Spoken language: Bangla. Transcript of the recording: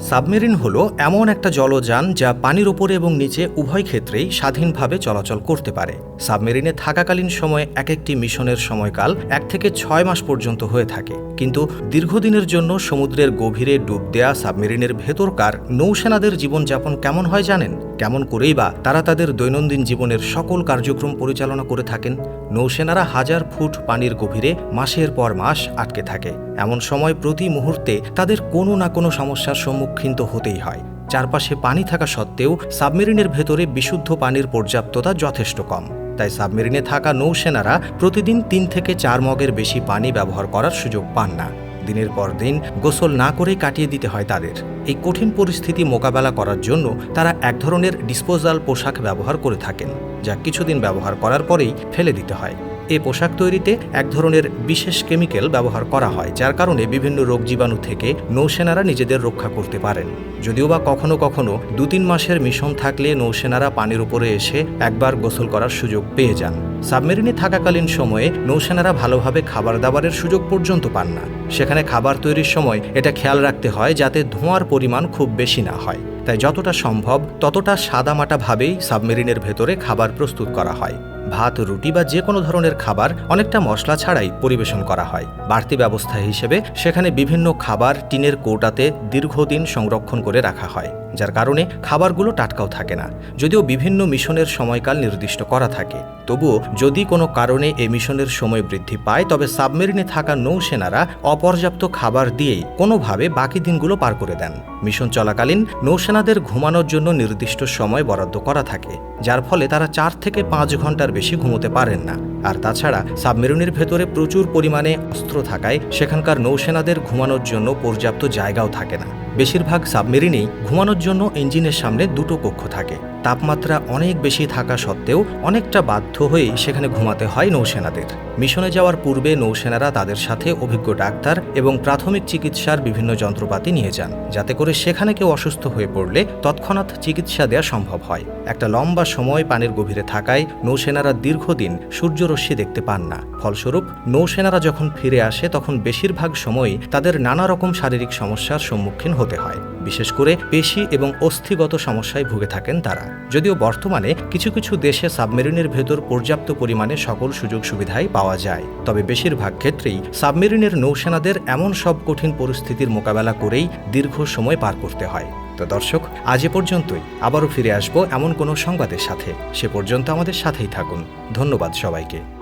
সাবমেরিন হলো এমন একটা জলযান যা পানির ওপরে এবং নিচে উভয় ক্ষেত্রেই স্বাধীনভাবে চলাচল করতে পারে। সাবমেরিনে থাকাকালীন সময়ে এক একটি মিশনের সময়কাল এক থেকে ছয় মাস পর্যন্ত হয়ে থাকে। কিন্তু দীর্ঘদিনের জন্য সমুদ্রের গভীরে ডুব দেয়া সাবমেরিনের ভেতরকার নৌসেনাদের জীবনযাপন কেমন হয় জানেন? কেমন করেই বা তারা তাদের দৈনন্দিন জীবনের সকল কার্যক্রম পরিচালনা করে থাকেন? নৌসেনারা হাজার ফুট পানির গভীরে মাসের পর মাস আটকে থাকে। এমন সময় প্রতি মুহূর্তে তাদের কোনো না কোনো সমস্যার সম্মুখীন তো হতেই হয়। চারপাশে পানি থাকা সত্ত্বেও সাবমেরিনের ভেতরে বিশুদ্ধ পানির পর্যাপ্ততা যথেষ্ট কম। তাই সাবমেরিনে থাকা নৌসেনারা প্রতিদিন তিন থেকে চার মগের বেশি পানি ব্যবহার করার সুযোগ পান না। দিনের পর দিন গোসল না করে কাটিয়ে দিতে হয় তাদের। এই কঠিন পরিস্থিতি মোকাবেলা করার জন্য তারা এক ধরনের ডিসপোজাল পোশাক ব্যবহার করে থাকেন, যা কিছুদিন ব্যবহার করার পরেই ফেলে দিতে হয়। এই পোশাক তৈরিতে এক ধরনের বিশেষ কেমিক্যাল ব্যবহার করা হয়, যার কারণে বিভিন্ন রোগ জীবাণু থেকে নৌসেনারা নিজেদের রক্ষা করতে পারেন। যদিও বা কখনো কখনো দু তিন মাসের মিশন থাকলে নৌসেনারা পানির উপরে এসে একবার গোসল করার সুযোগ পেয়ে যান। সাবমেরিনে থাকাকালীন সময়ে নৌসেনারা ভালোভাবে খাবার দাবারের সুযোগ পর্যন্ত পান না। সেখানে খাবার তৈরির সময় এটা খেয়াল রাখতে হয় যাতে ধোঁয়ার পরিমাণ খুব বেশি না হয়। তাই যতটা সম্ভব ততটা সাদামাটাভাবেই সাবমেরিনের ভেতরে খাবার প্রস্তুত করা হয়। ভাত, রুটি বা যে কোনো ধরনের খাবার অনেকটা মশলা ছাড়াই পরিবেশন করা হয়। বাড়তি ব্যবস্থা হিসেবে সেখানে বিভিন্ন খাবার টিনের কৌটাতে দীর্ঘদিন সংরক্ষণ করে রাখা হয়, যার কারণে খাবারগুলো টাটকাও থাকে না। যদিও বিভিন্ন মিশনের সময়কাল নির্দিষ্ট করা থাকে, তবুও যদি কোনো কারণে এই মিশনের সময় বৃদ্ধি পায়, তবে সাবমেরিনে থাকা নৌসেনারা অপর্যাপ্ত খাবার দিয়েই কোনোভাবে বাকি দিনগুলো পার করে দেন। মিশন চলাকালীন নৌসেনাদের ঘুমানোর জন্য নির্দিষ্ট সময় বরাদ্দ করা থাকে, যার ফলে তারা চার থেকে পাঁচ ঘণ্টার বেশি ঘুমোতে পারেন না। আর তাছাড়া সাবমেরিনের ভেতরে প্রচুর পরিমাণে অস্ত্র থাকায় সেখানকার নৌসেনাদের ঘুমানোর জন্য পর্যাপ্ত জায়গাও থাকে না। বেশিরভাগ সাবমেরিনেই ঘুমানোর জন্য ইঞ্জিনের সামনে দুটো কক্ষ থাকে। তাপমাত্রা অনেক বেশি থাকা সত্ত্বেও অনেকটা বাধ্য হয়েই সেখানে ঘুমাতে হয় নৌসেনাদের। মিশনে যাওয়ার পূর্বে নৌসেনারা তাদের সাথে অভিজ্ঞ ডাক্তার এবং প্রাথমিক চিকিৎসার বিভিন্ন যন্ত্রপাতি নিয়ে যান, যাতে করে সেখানে কেউ অসুস্থ হয়ে পড়লে তৎক্ষণাৎ চিকিৎসা দেওয়া সম্ভব হয়। একটা লম্বা সময় পানির গভীরে থাকায় নৌসেনারা দীর্ঘদিন সূর্যরশ্মি দেখতে পান না। ফলস্বরূপ, নৌসেনারা যখন ফিরে আসে, তখন বেশিরভাগ সময়ই তাদের নানা রকম শারীরিক সমস্যার সম্মুখীন হতে হয়। বিশেষ করে পেশি এবং অস্থিগত সমস্যায় ভুগে থাকেন তারা। যদিও বর্তমানে কিছু কিছু দেশে সাবমেরিনের ভেতর পর্যাপ্ত পরিমাণে সকল সুযোগ সুবিধাই পাওয়া যায়। তবে বেশিরভাগ ক্ষেত্রেই সাবমেরিনের নৌসেনাদের এমন সব কঠিন পরিস্থিতির মোকাবেলা করেই দীর্ঘ সময় পার করতে হয়। তো দর্শক, আজ এ পর্যন্তই। আবারও ফিরে আসব এমন কোনো সংবাদের সাথে। সে পর্যন্ত আমাদের সাথেই থাকুন। ধন্যবাদ সবাইকে।